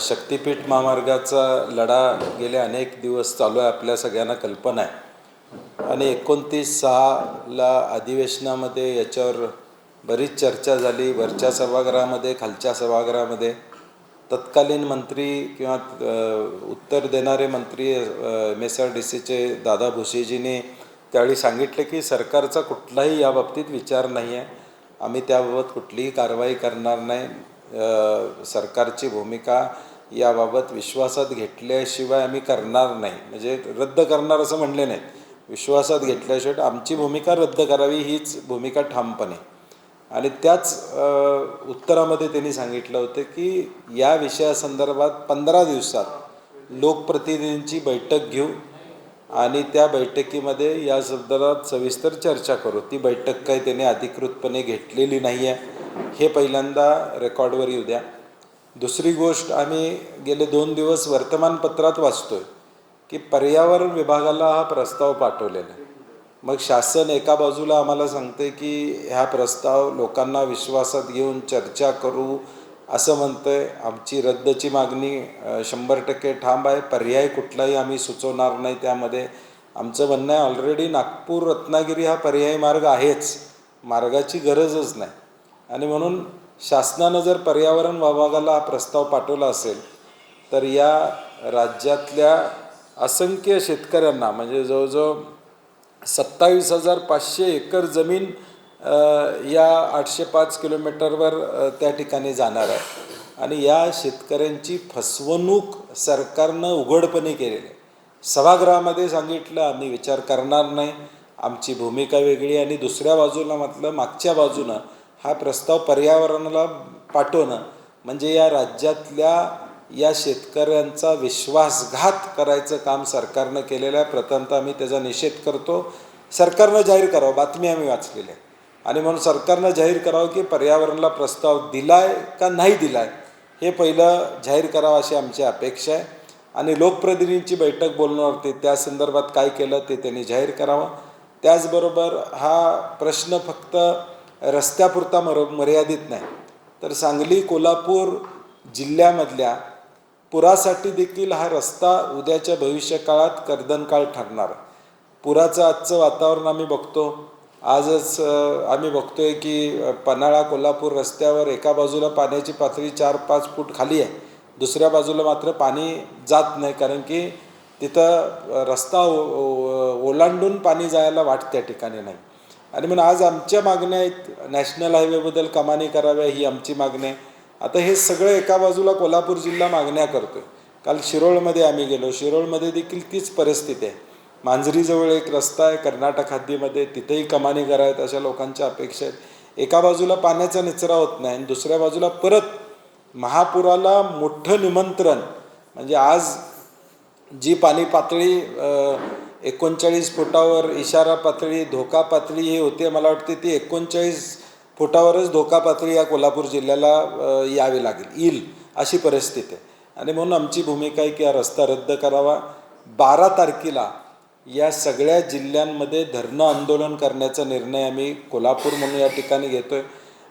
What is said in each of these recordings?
शक्तिपीठ महामार्गाचा लढा गेले अनेक दिवस चालू आहे आपल्या सगळ्यांना कल्पना आहे. आणि एकोणतीस सहाला अधिवेशनामध्ये याच्यावर बरीच चर्चा झाली. वरच्या सभागृहामध्ये खालच्या सभागृहामध्ये. तत्कालीन मंत्री किंवा उत्तर देणारे मंत्री एम एस आर डी सीचे दादा भुसेजीने त्यावेळी सांगितले की सरकारचा कुठलाही या बाबतीत विचार नाही आहे आम्ही त्याबाबत कुठलीही कारवाई करणार नाही. सरकारची भूमिका याबाबत विश्वासात घेतल्याशिवाय आम्ही करणार नाही. म्हणजे रद्द करणार असं म्हणले नाहीत विश्वासात घेतल्याशिवाय आमची भूमिका रद्द करावी हीच भूमिका ठामपणे. आणि त्याच उत्तरामध्ये त्यांनी सांगितलं होतं की या विषयासंदर्भात पंधरा दिवसात लोकप्रतिनिधींची बैठक घेऊ आणि त्या बैठकीमध्ये या संदर्भात सविस्तर चर्चा करू. ती बैठक काही त्यांनी अधिकृतपणे घेतलेली नाही आहे हे पहिल्यांदा रेकॉर्डवर येऊ द्या. दुसरी गोष्ट आम्ही गेले दोन दिवस वर्तमानपत्रात वाचतोय की पर्यावरण विभागाला हा प्रस्ताव पाठवलेला आहे. मग शासन एका बाजूला आम्हाला सांगते की ह्या प्रस्ताव लोकांना विश्वासात घेऊन चर्चा करू असं म्हणतंय. आमची रद्दची मागणी शंभर टक्के ठाम आहे. पर्याय कुठलाही आम्ही सुचवणार नाही त्यामध्ये. आमचं म्हणणं आहे ऑलरेडी नागपूर रत्नागिरी हा पर्यायी मार्ग आहेच. मार्गाची गरजच नाही. आणि म्हणून शासनानं जर पर्यावरण विभागाला हा प्रस्ताव पाठवला असेल तर या राज्यातल्या असंख्य शेतकऱ्यांना म्हणजे जवळजवळ सत्तावीस हजार पाचशे एकर जमीन या आठशे पाच किलोमीटरवर त्या ठिकाणी जाणार आहे. आणि या शेतकऱ्यांची फसवणूक सरकारनं उघडपणे केलेली आहे. सभागृहामध्ये सांगितलं आम्ही विचार करणार नाही. आमची भूमिका वेगळी आणि दुसऱ्या बाजूला म्हटलं मागच्या बाजूनं हा प्रस्ताव पर्यावरणाला पाठवणं म्हणजे या राज्यातल्या या शेतकऱ्यांचा विश्वासघात करायचं काम सरकारनं केलेलं आहे. प्रथमतः आम्ही त्याचा निषेध करतो. सरकारनं जाहीर करावं. बातमी आम्ही वाचलेली आहे. आणि म्हणून सरकारनं जाहीर करावं की पर्यावरणाला प्रस्ताव दिलाय का नाही दिलाय हे पहिलं जाहीर करावं अशी आमची अपेक्षा आहे. आणि लोकप्रतिनिधींची बैठक बोलणार होती त्या संदर्भात काय केलं ते त्यांनी जाहीर करावं. त्याचबरोबर हा प्रश्न फक्त रस्त्यापुरता मर मर्यादित नाही. तर सांगली कोल्हापूर जिल्ह्यामधल्या पुरासाठी देखील हा रस्ता उद्याच्या भविष्यकाळात कर्दनकाळ ठरणार. पुराचं आजचं वातावरण आम्ही बघतो. आजच आम्ही बघतोय की पन्हाळा कोल्हापूर रस्त्यावर एका बाजूला पाण्याची पातळी चार पाच फूट खाली आहे. दुसऱ्या बाजूला मात्र पाणी जात नाही कारण की तिथं रस्ता ओ- ओलांडून पाणी जायला वाट त्या ठिकाणी नाही. आणि म्हणून आज आमच्या मागण्या आहेत नॅशनल हायवेबद्दल कमानी कराव्या ही आमची मागणी आहे. आता हे सगळं एका बाजूला कोल्हापूर जिल्हा मागण्या करतोय. काल शिरोळमध्ये आम्ही गेलो. शिरोळमध्ये देखील तीच परिस्थिती आहे. मांजरीजवळ एक रस्ता आहे कर्नाटक हद्दीमध्ये. तिथेही कमानी करायत अशा लोकांच्या अपेक्षा आहेत. एका बाजूला पाण्याचा निचरा होत नाही आणि दुसऱ्या बाजूला परत महापुराला मोठं निमंत्रण. म्हणजे आज जी पाणी पातळी एकोणचाळीस फुटावर इशारा पातळी धोका पातळी ही होते मला वाटते ती एकोणचाळीस फुटावरच धोका पातळी या कोल्हापूर जिल्ह्याला यावी लागेल येईल अशी परिस्थिती आहे. आणि म्हणून आमची भूमिका आहे की हा रस्ता रद्द करावा. बारा तारखेला या सगळ्या जिल्ह्यांमध्ये धरणं आंदोलन करण्याचा निर्णय आम्ही कोल्हापूर म्हणून या ठिकाणी घेतोय.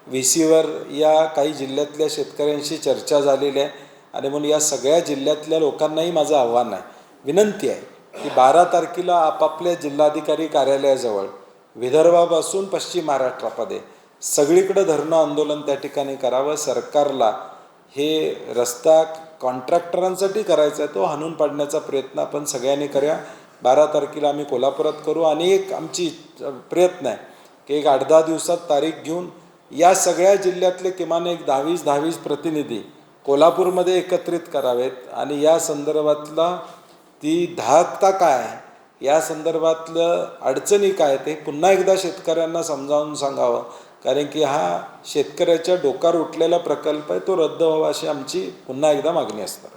व्ही सीवर या काही जिल्ह्यातल्या शेतकऱ्यांशी चर्चा झालेली आहे. आणि म्हणून या सगळ्या जिल्ह्यातल्या लोकांनाही माझं आव्हान आहे. विनंती आहे. की बारा तारखेला आपापल्या जिल्हाधिकारी कार्यालयाजवळ विदर्भापासून पश्चिम महाराष्ट्रामध्ये सगळीकडे धरणं आंदोलन त्या ठिकाणी करावं. सरकारला हे रस्ता कॉन्ट्रॅक्टरांसाठी करायचा आहे तो हाणून पाडण्याचा प्रयत्न आपण सगळ्यांनी करूया. बारा तारखेला आम्ही कोल्हापुरात करू. आणि एक आमची प्रयत्न आहे की एक आठ दहा दिवसात तारीख घेऊन या सगळ्या जिल्ह्यातले किमान एक दहावीस दहावीस प्रतिनिधी कोल्हापूरमध्ये एकत्रित करावेत. आणि या संदर्भातला ती धाकता काय? या संदर्भातलं अडचणी काय ते पुन्हा एकदा शेतकऱ्यांना समजावून सांगावं. कारण की हा शेतकऱ्याच्या डोकार उठलेला प्रकल्प आहे तो रद्द व्हावा अशी आमची पुन्हा एकदा मागणी असतात